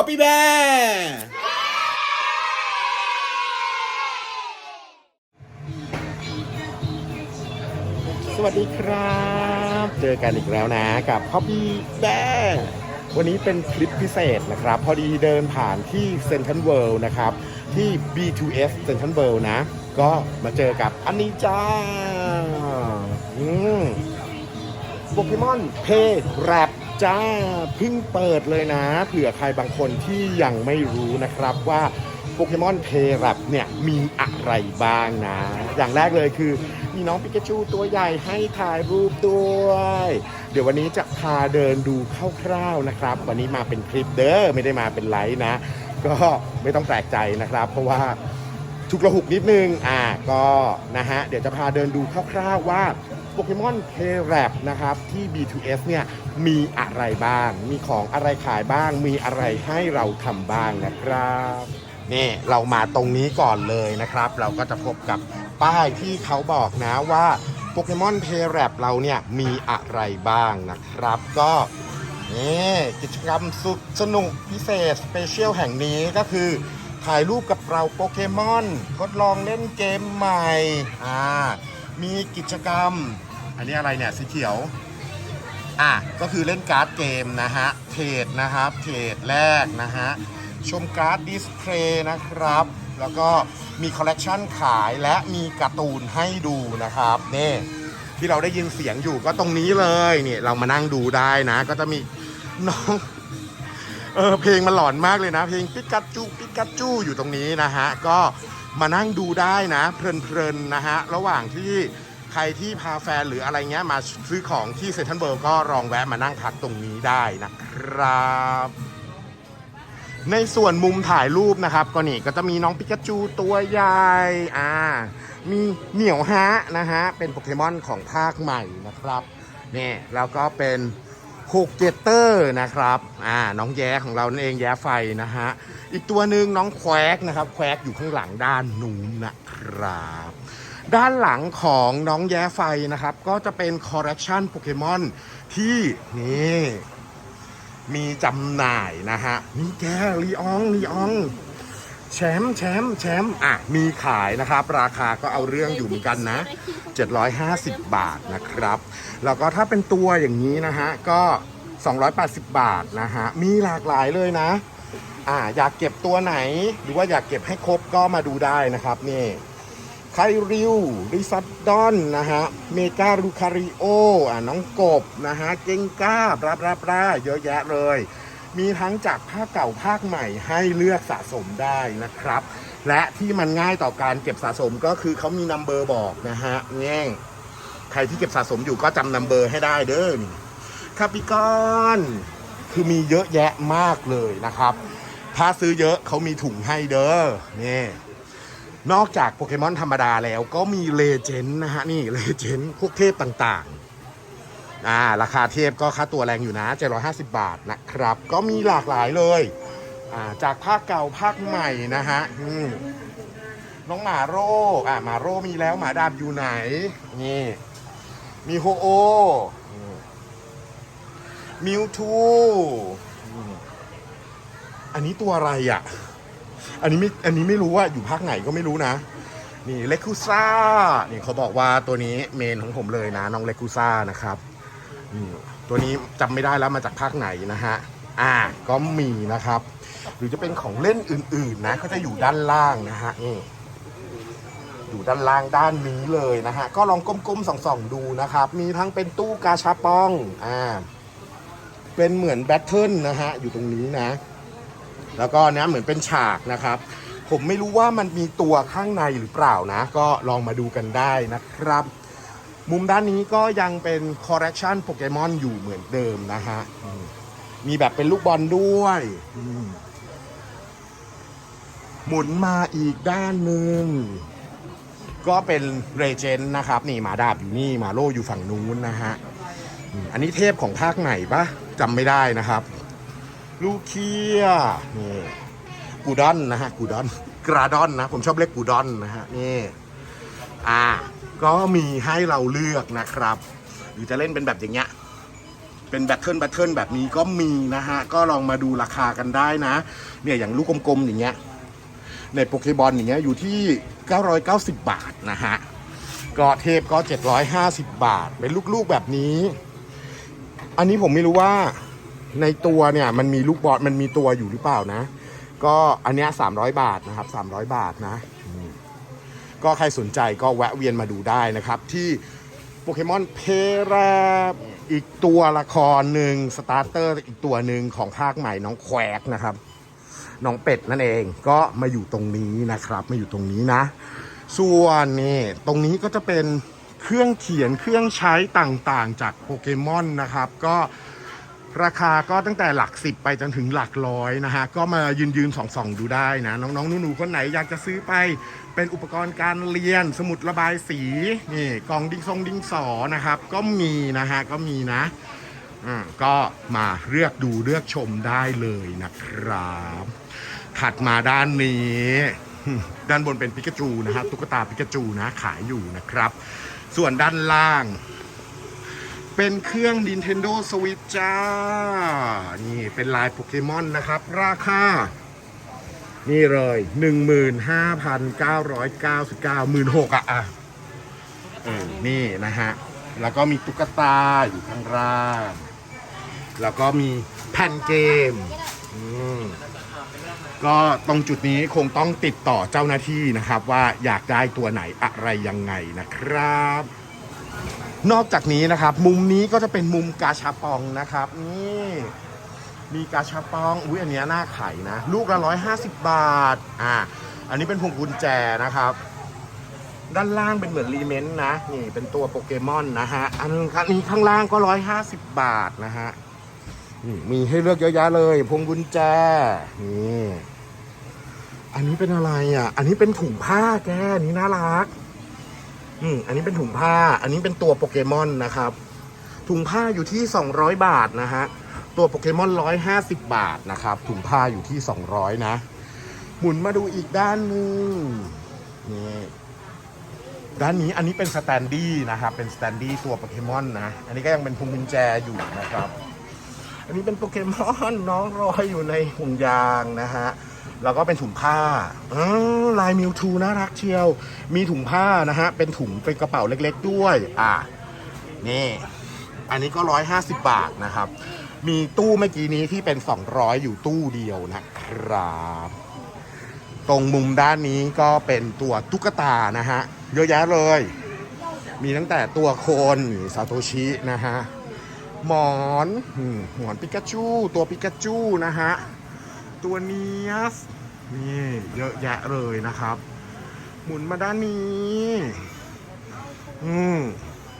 Copy Bear สวัสดีครับ เจอกันอีกแล้วนะกับ Copy Bear วันนี้เป็นคลิปพิเศษนะครับ พอดีเดินผ่านที่ Central World นะครับ ที่ B2S Central World นะ ก็มาเจอกับอันนี้จ้าโปเกมอนเพย์แรป จ้าเพิ่งเปิดเลยนะ เผื่อใครบางคนที่ยังไม่รู้นะครับว่าโปเกมอนเพย์แรปเนี่ยมีอะไรบ้างนะ อย่างแรกเลยคือ มีน้องปิกาจูตัวใหญ่ให้ถ่ายรูปด้วย เดี๋ยววันนี้จะพาเดินดูคร่าวๆนะครับ วันนี้มาเป็นคลิปเด้อไม่ได้มาเป็นไลฟ์นะ ก็ไม่ต้องแปลกใจนะครับ เพราะว่าฉุกระหุกนิดนึงอ่าก็นะฮะเดี๋ยวจะพาเดินดูคร่าวๆว่า โปเกมอนเพย์แรปนะครับที่ B2S เนี่ยมีอะไรบ้าง มีของอะไรขายบ้าง มีอะไรให้เราทำบ้างนะครับนี่เรามาตรงนี้ก่อนเลยนะครับ เราก็จะพบกับป้ายที่เขาบอกนะว่าโปเกมอนเพแรปเราเนี่ยมีอะไรบ้างนะครับ ก็นี่กิจกรรมสุดสนุกพิเศษสเปเชียลแห่งนี้ก็คือถ่ายรูปกับเราโปเกมอนทดลองเล่นเกมใหม่อ่ามีกิจกรรม อันนี้อะไรเนี่ยสีเขียว อะก็คือเล่นการ์ดเกมนะฮะเทรดนะครับเทรดแรกนะฮะชมการ์ดดิสเพลย์นะครับ แล้วก็มีคอลเลกชันขายและมีการ์ตูนให้ดูนะครับนี่ที่เราได้ยินเสียงอยู่ก็ตรงนี้เลยเนี่ยเรามานั่งดูได้นะ ก็จะมีน้องเออเพลงมันหลอนมากเลยนะ เพลงปิกัดจูปิกัดจูอยู่ตรงนี้นะฮะก็มานั่งดูได้นะ เพลินๆนะฮะระหว่างที่ ใครที่พาแฟนหรืออะไรเงี้ยมาซื้อของที่เซ็นทรัลเบิร์ก็ลองแวะมานั่งพักตรงนี้ได้นะครับ ในส่วนมุมถ่ายรูปนะครับ ก็นี่ก็จะมีน้องปิกาจูตัวใหญ่อ่ามีเหนียวฮะนะฮะ เป็นโปเกมอนของภาคใหม่นะครับนี่แล้วก็เป็นฮูกเกเตอร์นะครับอ่าน้องแย้ของเรานั่นเองแย้ไฟนะฮะ อีกตัวหนึ่งน้องแควกนะครับ แควกอยู่ข้างหลังด้านนู้นนะครับ ด้านหลังของน้องแย้ไฟนะครับ ก็จะเป็นคอร์เรคชันโปเกมอนที่นี่มีจำหน่ายนะฮะมีแกลีอองลีอองแชมป์แชมป์แชมป์อะ มีขายนะครับ ราคาก็เอาเรื่องอยู่เหมือนกันนะ 750 บาทนะครับ แล้วก็ถ้าเป็นตัวอย่างนี้นะฮะ ก็ 280 บาทนะฮะ มีหลากหลายเลยนะ อ่าอยากเก็บตัวไหน หรือว่าอยากเก็บให้ครบก็มาดูได้นะครับนี่ ไคริวริซัดดอนนะฮะ เมกาลูคาริโออะน้องกบนะฮะเจงก้าบลาบลาบลาเยอะแยะเลย มีทั้งจากภาคเก่าภาคใหม่ให้เลือกสะสมได้นะครับ และที่มันง่ายต่อการเก็บสะสมก็คือเขามีนัมเบอร์บอกนะฮะแง่ใครที่เก็บสะสมอยู่ก็จำนัมเบอร์ให้ได้เด้อนี่คาปิกอนคือมีเยอะแยะมากเลยนะครับ ถ้าซื้อเยอะเขามีถุงให้เด้อนี่ นอกจากโปเกมอนธรรมดาแล้วก็มีเลเจนด์นะฮะ นี่เลเจนด์พวกเทพต่างๆอ่าราคาเทพก็ค่าตัวแรงอยู่นะ 750 บาทนะครับ ก็มีหลากหลายเลยอ่าจากภาคเก่าภาคใหม่นะฮะอืมน้องหมาโร่อ่าหมาโร่มีแล้วหมาดำอยู่ไหน นี่ มีโฮโอมิวทูอันนี้ตัวอะไรอะ อันนี้ไม่อันนี้ไม่รู้ว่าอยู่ภาคไหนก็ไม่รู้นะ นี่เลคูซ่านี่เขาบอกว่าตัวนี้เมนของผมเลยนะ น้องเลคูซ่านะครับตัวนี้จำไม่ได้แล้วมาจากภาคไหนนะฮะอ่าก็มีนะครับ หรือจะเป็นของเล่นอื่นๆนะก็จะอยู่ด้านล่างนะฮะนี่อยู่ด้านล่างด้านนี้เลยนะฮะ ก็ลองก้มๆส่องๆดูนะครับ มีทั้งเป็นตู้กาชาปอง อ่า เป็นเหมือนแบทเทิลนะฮะ อยู่ตรงนี้นะ แล้วก็นี้ยเหมือนเป็นฉากนะครับ ผมไม่รู้ว่ามันมีตัวข้างในหรือเปล่านะ ก็ลองมาดูกันได้นะครับ มุมด้านนี้ก็ยังเป็นคอร์เรคชันโปเกมอนอยู่เหมือนเดิมนะฮะมีแบบเป็นลูกบอลด้วยหมุนมาอีกด้านหนึ่งก็เป็นเรเจนต์นะครับ นี่หมาดาบอยู่นี่หมาโลอยู่ฝั่งนู้นนะฮะอันนี้เทพของภาคไหนปะจำไม่ได้นะครับ ลูเคียนี่กูดอนนะฮะกูดอนกราดอนนะ ผมชอบเรียกกูดอนนะฮะนี่อ่า ก็มีให้เราเลือกนะครับ หรือจะเล่นเป็นแบบอย่างเงี้ยเป็นแบตเทิลแบตเทิลแบบนี้ก็มีนะฮะ ก็ลองมาดูราคากันได้นะ เนี่ยอย่างลูกกลมๆอย่างเงี้ยในโปเกบอลอย่างเงี้ยอยู่ที่ 990 บาทนะฮะก็เทพก็ 750 บาท เป็นลูกๆแบบนี้ อันนี้ผมไม่รู้ว่า ในตัวเนี่ยมันมีลูกบอลมันมีตัวอยู่หรือเปล่านะ ก็อันเนี้ย300บาทนะครับ300บาทนะ ก็ใครสนใจก็แวะเวียนมาดูได้นะครับ ที่โปเกมอนเพราอีกตัวละครหนึ่งสตาร์เตอร์อีกตัวหนึ่งของภาคใหม่น้องแควกนะครับ น้องเป็ดนั่นเองก็มาอยู่ตรงนี้นะครับ มาอยู่ตรงนี้นะ ส่วนนี่ตรงนี้ก็จะเป็นเครื่องเขียนเครื่องใช้ต่างๆ จากโปเกมอนนะครับ ก็ ราคาก็ตั้งแต่หลักสิบไปจนถึงหลักร้อยนะฮะ ก็มายืนยืนๆส่องดูได้นะ น้องๆหนูๆคนไหนอยากจะซื้อไปเป็นอุปกรณ์การเรียนสมุดระบายสีนี่กล่องดิ้งทรงดิ้งสอนะครับ ก็มีนะฮะ ก็มีนะก็มาเลือกดูเลือกชมได้เลยนะครับ ถัดมาด้านนี้ ด้านบนเป็นปิกาจูนะฮะตุ๊กตาปิกาจูนะขายอยู่นะครับ ส่วนด้านล่าง เป็นเครื่อง Nintendo Switch จ้า นี่เป็นลายโปเกมอนนะครับ ราคา นี่เลย 15,999 16,000อะอะเออนี่นะฮะ แล้วก็มีตุ๊กตาอยู่ข้างล่าง แล้วก็มีแผ่นเกม อืมก็ตรงจุดนี้คงต้องติดต่อเจ้าหน้าที่นะครับ ว่าอยากได้ตัวไหนอะไรยังไงนะครับ นอกจากนี้นะครับ มุมนี้ก็จะเป็นมุมกาชาปองนะครับ นี่มีกาชาปองอุ้ยอันเนี้ยน่าขายนะ ลูกละร้อยห้าสิบบาทอ่าอันนี้เป็นพวงกุญแจนะครับ ด้านล่างเป็นเหมือนรีเมนต์นะนี่เป็นตัวโปเกมอนนะฮะอันนี้ข้างล่างก็ร้อยห้าสิบบาทนะฮะนี่มีให้เลือกเยอะแยะเลยพวงกุญแจนี่อันนี้เป็นอะไรอะ อันนี้เป็นถุงผ้าแกนนี้น่ารัก อืมอันนี้เป็นถุงผ้า อันนี้เป็นตัวโปเกมอนนะครับ ถุงผ้าอยู่ที่ 200 บาทนะฮะ ตัวโปเกมอน150 บาทนะครับ ถุงผ้าอยู่ที่ 200 นะ หมุนมาดูอีกด้านหนึ่งนี่ด้านนี้อันนี้เป็นสแตนดี้นะครับ เป็นสแตนดี้ตัวโปเกมอนนะ อันนี้ก็ยังเป็นพวงกุญแจอยู่นะครับ อันนี้เป็นโปเกมอนน้องรอยอยู่ในห่วงยางนะฮะ แล้วก็เป็นถุงผ้าอ๋อลายมิวทูน่ารักเชียว มีถุงผ้านะฮะ เป็นถุงเป็นกระเป๋าเล็กๆด้วย อะนี่ อันนี้ก็ร้อยห้าสิบบาทนะครับ มีตู้เมื่อกี้นี้ที่เป็น200อยอยู่ตู้เดียวนะครับตรงมุมด้านนี้ก็เป็นตัวตุ๊กตานะฮะ เยอะแยะเลย มีตั้งแต่ตัวโคนซาโตชินะฮะ หมอนหมอนปิกาจู ตัวปิกาจูนะฮะ ตัวเนียสนี่เยอะแยะเลยนะครับ หมุนมาด้านนี้ อืม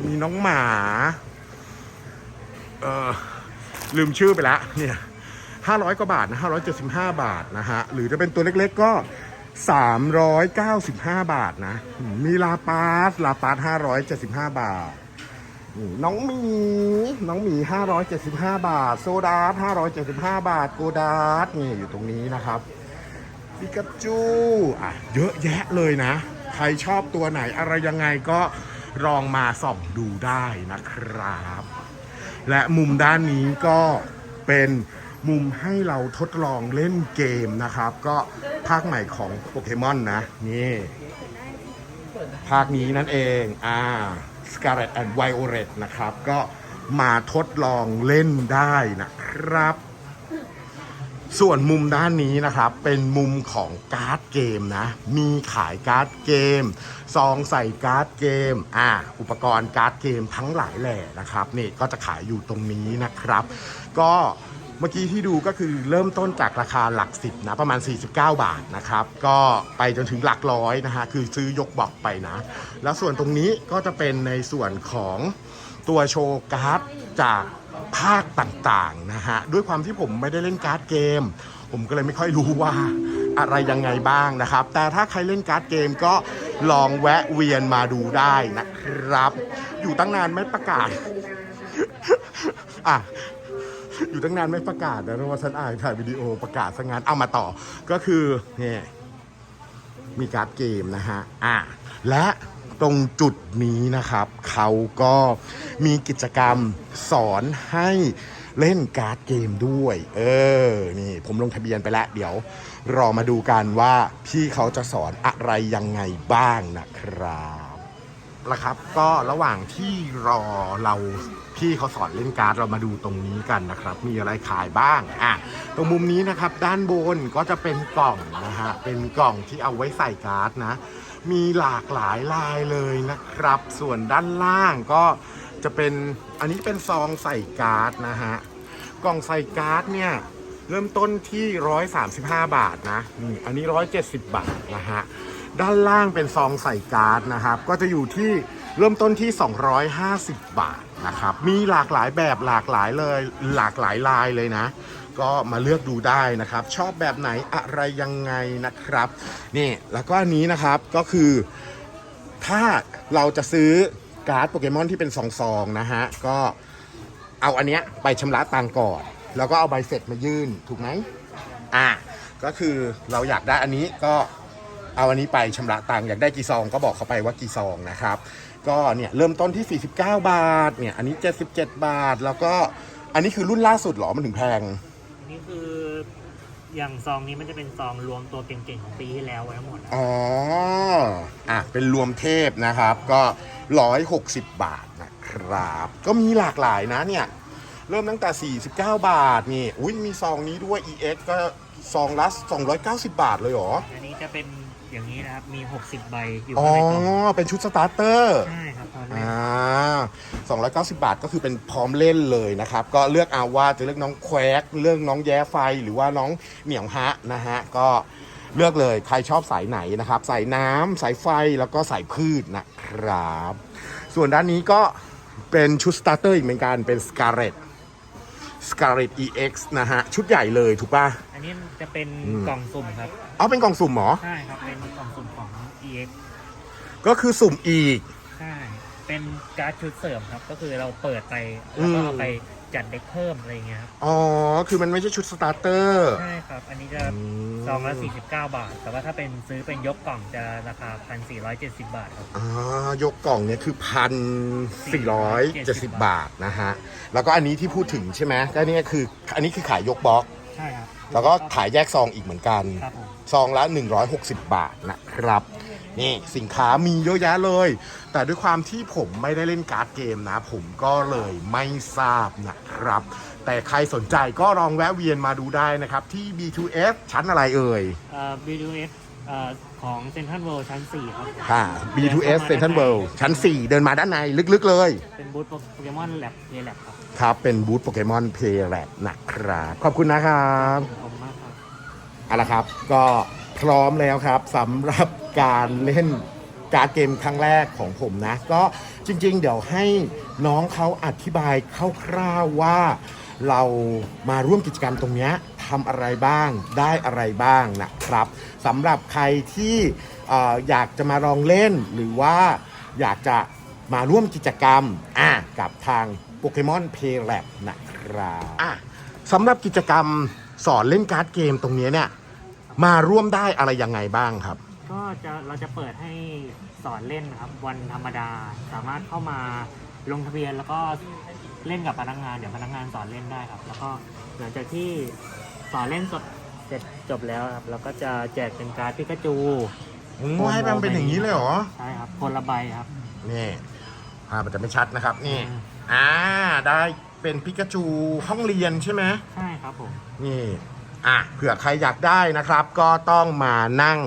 มีน้องหมา เออลืมชื่อไปแล้วเนี่ยห้าร้อยกว่าบาทนะห้าร้อยเจ็ดสิบห้าบาทนะฮะ หรือจะเป็นตัวเล็กๆก็สามร้อยเก้าสิบห้าบาทนะ มีลาปาสลาปาสห้าร้อยเจ็ดสิบห้าบาท นี่น้องหมี น้องหมี 575 บาท โซดาร์575 บาท โกดาร์นี่อยู่ตรงนี้นะครับปิกาจูอะเยอะแยะเลยนะ ใครชอบตัวไหนอะไรยังไงก็ลองมาส่องดูได้นะครับ และมุมด้านนี้ก็เป็นมุมให้เราทดลองเล่นเกมนะครับ ก็ภาคใหม่ของโปเกมอนนะ นี่ ภาคนี้นั่นเอง อ่า Scarlet and Violet นะครับ ก็มาทดลองเล่นได้นะครับ ส่วนมุมด้านนี้นะครับ เป็นมุมของการ์ดเกมนะ มีขายการ์ดเกม ซองใส่การ์ดเกม อ่า อุปกรณ์การ์ดเกมทั้งหลายแหล่นะครับ นี่ก็จะขายอยู่ตรงนี้นะครับ ก็ เมื่อกี้ที่ดูก็คือเริ่มต้นจากราคาหลักสิบนะประมาณ 49 บาทนะครับ ก็ไปจนถึงหลักร้อยนะฮะคือซื้อยกบอกไปนะ แล้วส่วนตรงนี้ก็จะเป็นในส่วนของตัวโชว์การ์ดจากภาคต่างๆนะฮะด้วยความที่ผมไม่ได้เล่นการ์ดเกม ผมก็เลยไม่ค่อยรู้ว่าอะไรยังไงบ้างนะครับ แต่ถ้าใครเล่นการ์ดเกมก็ลองแวะเวียนมาดูได้นะครับ อยู่ตั้งนานไม่ประกาศอะ อยู่ตั้งนานไม่ประกาศนะเพราะว่าฉันอ่านถ่ายวิดีโอประกาศซะงั้นเอามาต่อ ก็คือเนี่ยมีการ์ดเกมนะฮะอะและตรงจุดนี้นะครับ เขาก็มีกิจกรรมสอนให้เล่นการ์ดเกมด้วย เออ นี่ผมลงทะเบียนไปแล้ว เดี๋ยวรอมาดูกันว่าพี่เขาจะสอนอะไรยังไงบ้างนะครับละครับ ก็ระหว่างที่รอเรา พี่เขาสอนเล่นการ์ดเรามาดูตรงนี้กันนะครับ มีอะไรขายบ้างอะตรงมุมนี้นะครับ ด้านบนก็จะเป็นกล่องนะฮะเป็นกล่องที่เอาไว้ใส่การ์ดนะ มีหลากหลายลายเลยนะครับ ส่วนด้านล่างก็จะเป็นอันนี้เป็นซองใส่การ์ดนะฮะกล่องใส่การ์ดเนี่ยเริ่มต้นที่ 135 บาทนะนี่อันนี้ 170 บาทนะฮะด้านล่างเป็นซองใส่การ์ดนะครับ ก็จะอยู่ที่ เริ่มต้นที่ 250 บาทนะครับ มีหลากหลายแบบหลากหลายเลย หลากหลายลายเลยนะ ก็มาเลือกดูได้นะครับ ชอบแบบไหนอะไรยังไงนะครับ นี่แล้วก็อันนี้นะครับก็คือถ้าเราจะซื้อการ์ดโปเกมอนที่เป็นซองๆนะฮะ ก็เอาอันเนี้ยไปชำระตังก่อน แล้วก็เอาใบเสร็จมายื่นถูกไหมอ่าก็คือเราอยากได้อันนี้ก็เอาอันนี้ไปชำระตังค์อยากได้กี่ซองก็บอกเขาไปว่ากี่ซองนะครับ ก็เนี่ยเริ่มต้นที่ 49 บาท เนี่ยอันนี้ 77 บาท แล้วก็อันนี้คือรุ่นล่าสุดเหรอมันถึงแพง อันนี้คืออย่างซองนี้มันจะเป็นซองรวมตัวเก่งๆของปีที่แล้วไว้ทั้งหมดอะอ๋อ อะ เป็นรวมเทพนะครับ ก็ 160 บาทนะครับ ก็มีหลากหลายนะเนี่ย เริ่มตั้งแต่ 49 บาทนี่ อุ้ยมีซองนี้ด้วย EX ก็ซองละ290 บาทเลยเหรอ อันนี้จะเป็น อย่างนี้นะครับ มี 60 ใบอยู่อ๋อ ข้างในกล่องเป็นชุดสตาร์เตอร์ ใช่ครับตอนนี้อ่า290 บาทก็คือเป็นพร้อมเล่นเลยนะครับ ก็เลือกเอาว่าจะเลือกน้องแควกเลือกน้องแย้ไฟหรือว่าน้องเหนียวฮะนะฮะก็เลือกเลยใครชอบสายไหนนะครับสายน้ำสายไฟแล้วก็สายพืชนะครับ ส่วนด้านนี้ก็เป็นชุดสตาร์เตอร์อีกเหมือนกันเป็น Scarlet Scarlet EX นะฮะ ชุดใหญ่เลยถูกป่ะ อันนี้จะเป็นอืมกล่องสุ่มครับ เอาเป็นกล่องสุ่มเหรอ ใช่ครับ เป็นกล่องสุ่มของ EX ก็คือสุ่มอีก ใช่ เป็นการ์ดชุดเสริมครับ ก็คือเราเปิดไปอืแล้วมก็เอาไปจัดเด็กเพิ่มอะไรอย่างเงี้ยครับอ๋อ คือมันไม่ใช่ชุดสตาร์เตอร์ ใช่ครับ อันนี้จะอืม ซองละ49 บาท แต่ว่าถ้าเป็นซื้อเป็นยกกล่องจะราคา 1,470 บาทครับ อ่ายกกล่องเนี่ยคือพันสี่ร้อยเจ็ดสิบบาทนะฮะ แล้วก็อันนี้ที่พูดถึงใช่ไหมก็เนี่ยคืออันนี้คือขายยกบล็อก ใช่ครับแล้วก็ขายแยกซองอีกเหมือนกัน ครับผม ซองละ 160 บาทนะครับนี่สินค้ามีเยอะแยะเลย แต่ด้วยความที่ผมไม่ได้เล่นการ์ดเกมนะ ผมก็เลยไม่ทราบนะครับ แต่ใครสนใจก็ลองแวะเวียนมาดูได้นะครับ ที่ B2F ชั้นอะไรเอ่ยเอ่อ BDS เอ่อของเซนทรัลเวิลด์ชั้น 4 ครับค่ะ B2S Central World ชั้น 4 เดินมาด้านในลึกๆเลย เป็นบูธโปเกมอนแลบเยแลบครับ ครับ เป็นบูธโปเกมอนเพย์แลบนะครับ ขอบคุณนะครับขอบคุณมากครับ เอาละครับ ก็พร้อมแล้วครับสำหรับการเล่นการดเกมครั้งแรกของผมนะ ก็จริง ๆ เดี๋ยวให้น้องเขาอธิบายคร่าวๆว่าเรามาร่วมกิจกรรมตรงนี้ทำอะไรบ้างได้อะไรบ้างนะครับสำหรับใครที่ออยากจะมาลองเล่น หรือว่าอยากจะมาร่วมกิจกรรมอะกับทางโปเกมอนเพย์แลบนะครับอะสำหรับกิจกรรมสอนเล่นการ์ดเกมตรงนี้เนี่ย มาร่วมได้อะไรยังไงบ้างครับ ก็จะเราจะเปิดให้สอนเล่นนะครับ วันธรรมดาสามารถเข้ามาลงทะเบียนแล้วก็เล่นกับพนักงานเดี๋ยวพนักงานสอนเล่นได้ครับ แล้วก็หลังจากที่สอนเล่นจบเสร็จจบแล้วครับเราก็จะแจกเป็นการ์ดพิกาจูโอ้ให้มันเป็นอย่างนี้เลยเหรอใช่ครับคนละใบครับนี่ภาพมันจะไม่ชัดนะครับนี่อ่าได้เป็นพิกาจูห้องเรียนใช่ไหมใช่ครับผมนี่ อะเผื่อใครอยากได้นะครับ ก็ต้องมานั่ง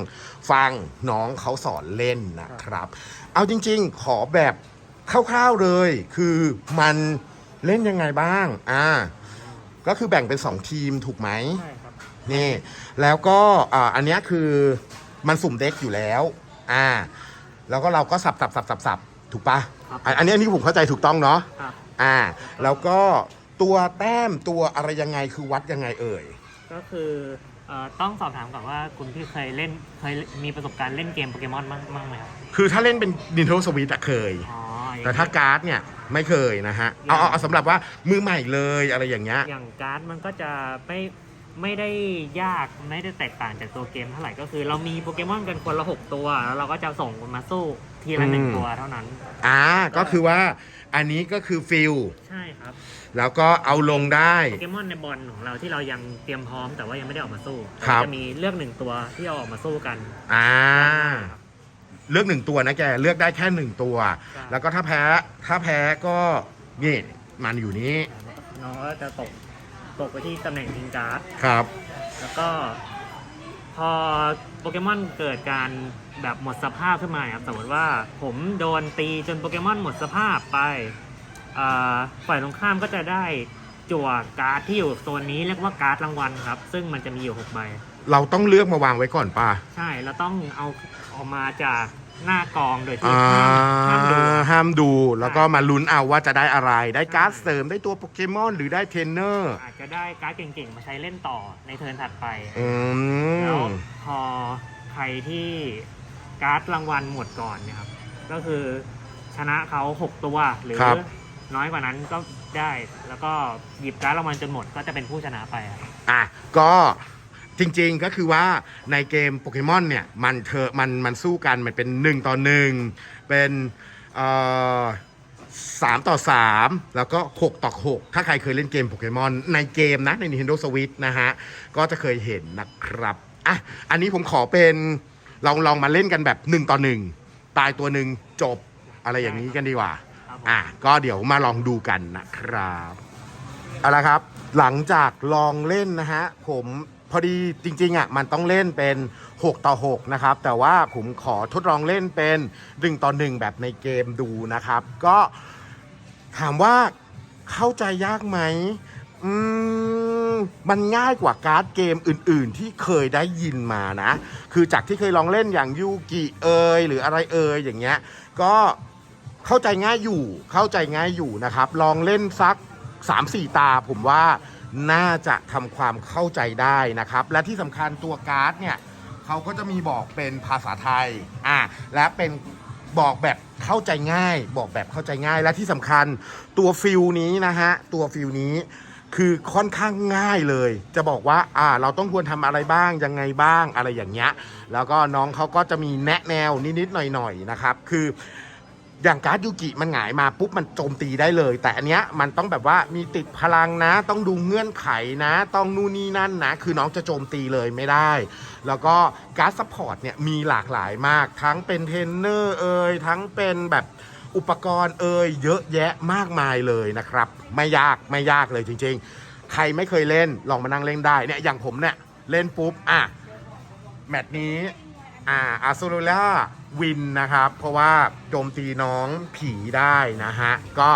ฟังน้องเขาสอนเล่นนะครับ เอาจริงๆ ขอแบบคร่าวๆเลย คือมันเล่นยังไงบ้างอ่าก็คือแบ่งเป็น 2 ทีมถูกไหมใช่ครับนี่ แล้วก็อ่าอันเนี้ยคือมันสุ่มเด็กอยู่แล้วอ่าแล้วก็เราก็สับสับสับสับสับถูกปะครับอันอันนี้อันนี้ผมเข้าใจถูกต้องเนาะครับอ่าแล้วก็ตัวแต้มตัวอะไรยังไงคือวัดยังไงเอ่ย ก็คือเอ่อต้องสอบถามก่อนว่าคุณพี่เคยเล่นเคยมีประสบการณ์เล่นเกมโปเกมอนบ้างบ้างไหมครับคือถ้าเล่นเป็น Nintendo Switch อะเคย อ๋ออย่งแต่ถ้าการ์ดเนี่ยไม่เคยนะฮะ เอาเอาเอาสำหรับว่ามือใหม่เลยอะไรอย่างเงี้ย อย่างการ์ดมันก็จะไม่ไม่ได้ยากไม่ได้แตกต่างจากตัวเกมเท่าไหร่ก็คือ เรามีโปเกมอนกันคนละ6ตัวแล้วเราก็จะส่งมันมาสู้ ทีละหนึ่งอืมตัวเท่านั้น อ่าก็คือว่าอันนี้ก็คือฟิลใช่ครับ แล้วก็เอาลงได้ โปเกมอนในบอลของเราที่เรายังเตรียมพร้อมแต่ว่ายังไม่ได้ออกมาสู้ครับ จะมีเลือกหนึ่งตัวที่เอาออกมาสู้กัน อ่าครับเลือกหนึ่งตัวนะแก เลือกได้แค่หนึ่งตัวใช่ แล้วก็ถ้าแพ้ถ้าแพ้ก็นี่มันอยู่นี้น้องก็จะตกตกไปที่ตำแหน่งทิงการ์ด ครับ แล้วก็ พอโปเกมอนเกิดการ แบบหมดสภาพขึ้นมาครับสมมติว่าผมโดนตีจนโปเกมอนหมดสภาพไปอ่าฝ่ายตรงข้ามก็จะได้จั่วการ์ดที่อยู่โซนนี้เรียกว่าการ์ดรางวัลครับ ซึ่งมันจะมีอยู่6ใบเราต้องเลือกมาวางไว้ก่อนป่ะใช่เราต้องเอาออกมาจากหน้ากองโดยที่อ่าห้ามห้ามดูห้ามดูแล้วก็มาลุ้นเอาว่าจะได้อะไร ได้การ์ดเสริมได้ตัวโปเกมอนหรือได้เทรนเนอร์อาจจะได้การ์ดเก่งๆ มาใช้เล่นต่อในเทิร์นถัดไปอืแล้วมพอใครที่ การ์ดรางวัลหมดก่อนเนี่ยครับ ก็คือชนะเขา6ตัวหรือครับ น้อยกว่านั้นก็ได้ แล้วก็หยิบการ์ดรางวัลจนหมดก็จะเป็นผู้ชนะไปอะอะก็จริงๆก็คือว่าในเกมโปเกมอนเนี่ยมันเธอมันมันสู้กันมันเป็น 1 ต่อ 1 เป็นเอ่อสามต่อ 3 แล้วก็ 6 ต่อ 6 ถ้าใครเคยเล่นเกมโปเกมอนในเกมนะ ใน Nintendo Switch นะฮะ ก็จะเคยเห็นนะครับ อะ อันนี้ผมขอเป็น ลองลองมาเล่นกันแบบ1ต่อ1ตายตัวหนึ่งจบอะไรอย่างนี้กันดีกว่าครับผมอะก็เดี๋ยวมาลองดูกันนะครับเอาละครับ หลังจากลองเล่นนะฮะผมพอดีจริงๆอะมันต้องเล่นเป็น 6 ต่อ 6 นะครับ แต่ว่าผมขอทดลองเล่นเป็น 1 ต่อ 1 แบบในเกมดูนะครับ ก็ถามว่าเข้าใจยากไหม อืมมันง่ายกว่าการ์ดเกมอื่น ๆ ที่เคยได้ยินมานะ คือจากที่เคยลองเล่นอย่างยูกิเอยหรืออะไรเอยอย่างเงี้ย ก็เข้าใจง่ายอยู่เข้าใจง่ายอยู่นะครับ ลองเล่นสัก 3-4 ตาผมว่าน่าจะทำความเข้าใจได้นะครับ และที่สำคัญตัวการ์ดเนี่ยเขาก็จะมีบอกเป็นภาษาไทยอะและเป็นบอกแบบเข้าใจง่าย บอกแบบเข้าใจง่ายและที่สำคัญตัวฟิลนี้นะฮะตัวฟิลนี้ คือค่อนข้างง่ายเลย จะบอกว่าอ่า เราต้องควรทำอะไรบ้าง ยังไงบ้างอะไรอย่างเงี้ย แล้วก็น้องเขาก็จะมีแนะแนวนิดๆหน่อยๆนะครับ คืออย่างการ์ดยูกิมันหงายมาปุ๊บมันโจมตีได้เลย แต่อันเนี้ยมันต้องแบบว่ามีติดพลังนะ ต้องดูเงื่อนไขนะ ต้องนู่นนี่นั่นนะ คือน้องจะโจมตีเลยไม่ได้ แล้วก็การ์ดซัพพอร์ตเนี่ยมีหลากหลายมาก ทั้งเป็นเทรนเนอร์เอ่ยทั้งเป็นแบบ อุปกรณ์เอ่ยเยอะแยะมากมายเลยนะครับ ไม่ยากไม่ยากเลยจริง ๆ ใครไม่เคยเล่นลองมานั่งเล่นได้เนี่ยอย่างผมเนี่ยเล่นปุ๊บอะแมตช์นี้อ่าอาซูรุล่าวินนะครับ เพราะว่าโจมตีน้องผีได้นะฮะ ก็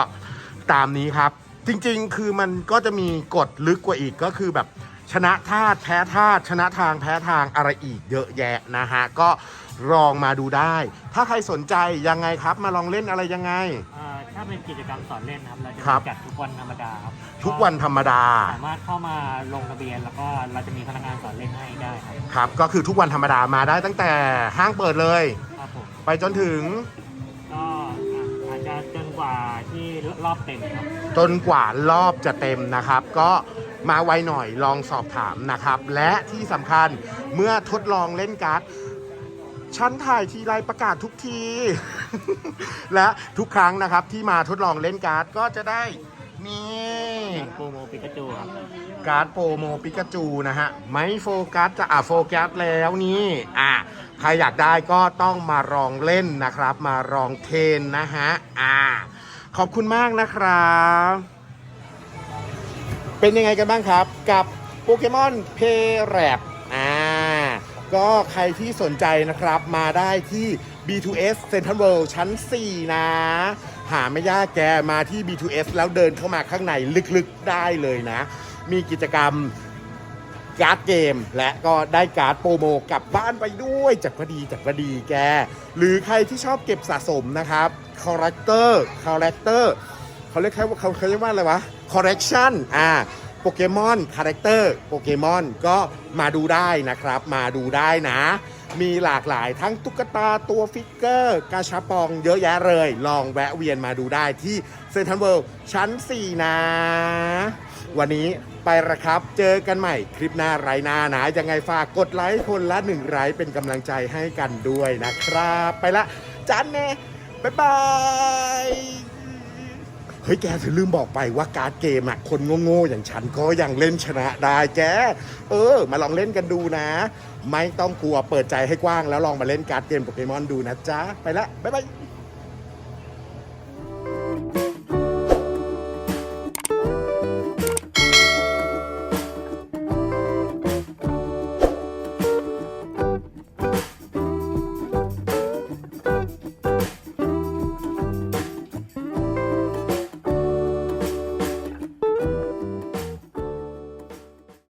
ตามนี้ครับ จริงๆ คือมันก็จะมีกฎลึกกว่าอีกก็คือแบบชนะธาตุแพ้ธาตุชนะทางแพ้ทางอะไรอีกเยอะแยะนะฮะ ก็ ลองมาดูได้ ถ้าใครสนใจยังไงครับ มาลองเล่นอะไรยังไงเอ่อถ้าเป็นกิจกรรมสอนเล่นนะครับเราจะครับ จัดทุกวันธรรมดาครับทุกวันธรรมดาสามารถเข้ามาลงทะเบียน แล้วก็เราจะมีพนักงานสอนเล่นให้ได้ครับครับก็คือทุกวันธรรมดามาได้ตั้งแต่ห้างเปิดเลย ครับผมไปจนถึงก็อะอาจจะจนกว่าที่รอบเต็มครับ จนกว่ารอบจะเต็มนะครับ ก็มาไวหน่อยลองสอบถามนะครับ และที่สำคัญเมื่อทดลองเล่นการ์ด ฉันถ่ายทีไรประกาศทุกที และทุกครั้งนะครับที่มาทดลองเล่นการ์ดก็จะได้นี่โปรโมปิกาจูครับการ์ดโปรโมปิกาจูนะฮะไม่โฟกัสจะอะโฟกัสแล้วนี่อะใครอยากได้ก็ต้องมาลองเล่นนะครับ มาลองเทนนะฮะอ่าขอบคุณมากนะครับ เป็นยังไงกันบ้างครับ กับโปเกมอนเพแรปอ่า ก็ใครที่สนใจนะครับมาได้ที่ B2S Central World ชั้น 4 นะ หาไม่ยากแกมาที่ B2S แล้วเดินเข้ามาข้างในลึกๆได้เลยนะ มีกิจกรรมการ์ดเกม และก็ได้การ์ดโปรโมกลับบ้านไปด้วยจัดพอดีจัดพอดีแก หรือใครที่ชอบเก็บสะสมนะครับคอร์เรคเตอร์คอร์เรคเตอร์เขาเรียกแค่ว่าเขาเขาเรียกว่าอะไรวะคอร์เรคชั่นอ่า โปเกมอนคาแรคเตอร์โปเกมอนก็มาดูได้นะครับ มาดูได้นะ มีหลากหลายทั้งตุ๊กตาตัวฟิกเกอร์ กาชาปองเยอะแยะเลย ลองแวะเวียนมาดูได้ที่เซนทรัลเวิลด์ชั้น 4 นะ วันนี้ไปละครับ เจอกันใหม่คลิปหน้าไรหน้านะ ยังไงฝากกดไลค์คนละหนึ่งไลค์เป็นกำลังใจให้กันด้วยนะครับ ไปละจันแน่บ๊ายบาย เฮ้ยแกเธอลืมบอกไปว่าการ์ดเกมอะคนโง่ๆอย่างฉันก็ยังเล่นชนะได้แก เออ มาลองเล่นกันดูนะ ไม่ต้องกลัวเปิดใจให้กว้างแล้วลองมาเล่นการ์ดเกมโปเกมอนดูนะจ๊ะ ไปละ บ๊ายบาย